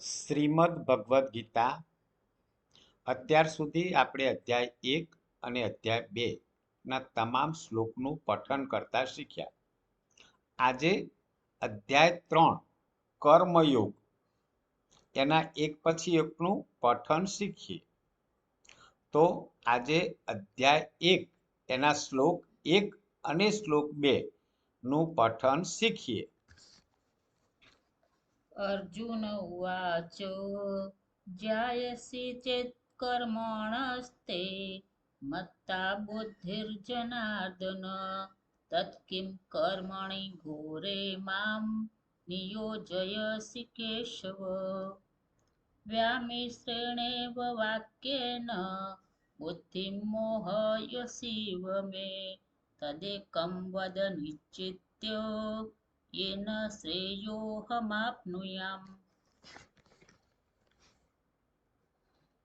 શ્રીમદ ભગવદ્ ગીતા. અત્યાર સુધી આપણે અધ્યાય એક અને અધ્યાય બે ના તમામ શ્લોકનું પઠન કરતા શીખ્યા. આજે અધ્યાય ત્રણ, કર્મયોગ. એના એક પછી એકનું પઠન શીખીએ. તો આજે અધ્યાય એક, એના શ્લોક એક અને શ્લોક બે નું પઠન શીખીએ. અર્જુન ઉવાચ જાયસી ચેત કર્મણસ્તે મત્તા બુદ્ધિર્જનાર્દન તત્કિમ કર્મણિ ઘોરે મામ નિયોજયસી કેશવ. વ્યામિશ્રેણેવ વાક્યેન, બુદ્ધિમ મોહયસીવ મે. તદેકમ વદ નિશ્ચિત્ય येन श्रेयोऽहमाप्नुयाम्